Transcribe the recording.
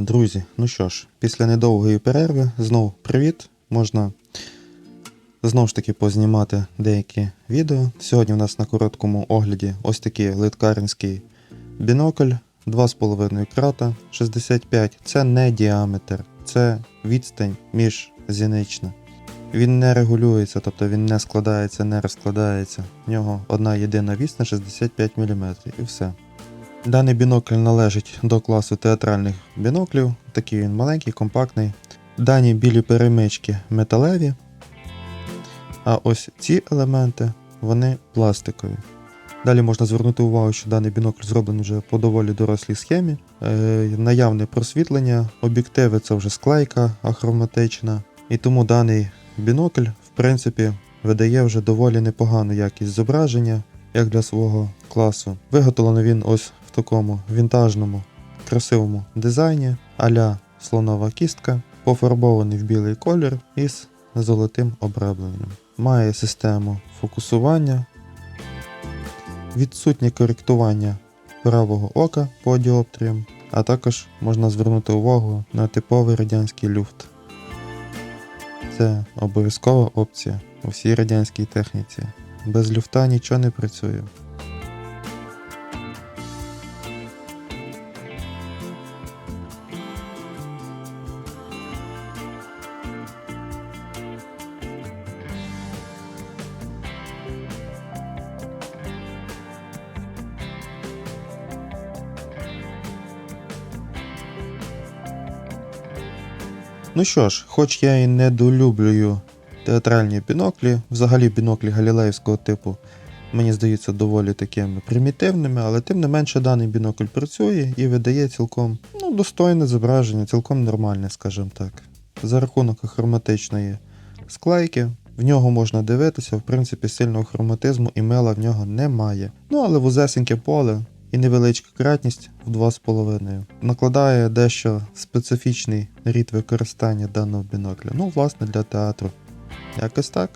Друзі, ну що ж, після недовгої перерви знов привіт. Можна знову ж таки познімати деякі відео. Сьогодні у нас на короткому огляді ось такий литкаринський бінокль 2,5 крата 65. Це не діаметр, це відстань між зінична. Він не регулюється, тобто він не складається, не розкладається. В нього одна єдина відстань 65 мм і все. Даний бінокль належить до класу театральних біноклів. Такий він маленький, компактний. Дані білі перемички металеві. А ось ці елементи вони пластикові. Далі можна звернути увагу, що даний бінокль зроблений вже по доволі дорослій схемі. Е, наявне просвітлення, об'єктиви це вже склейка ахроматична. І тому даний бінокль, в принципі, видає вже доволі непогану якість зображення, як для свого класу. Виготовлений він ось такому вінтажному, красивому дизайні, а-ля слонова кістка, пофарбований в білий колір із золотим обрабленням. Має систему фокусування, відсутнє коректування правого ока по діоптріям, а також можна звернути увагу на типовий радянський люфт. Це обов'язкова опція у всій радянській техніці. Без люфта нічого не працює. Ну що ж, хоч я і недолюблюю театральні біноклі, взагалі біноклі галілеївського типу, мені здаються доволі такими примітивними, але тим не менше даний бінокль працює і видає цілком ну, достойне зображення, цілком нормальне, скажімо так. За рахунок хроматичної склейки, в нього можна дивитися, в принципі, сильного хроматизму і мела в нього немає. Ну але вузесеньке поле і невеличка кратність в 2,5 накладає дещо специфічний рід використання даного бінокля. Ну, власне, для театру. Якось так.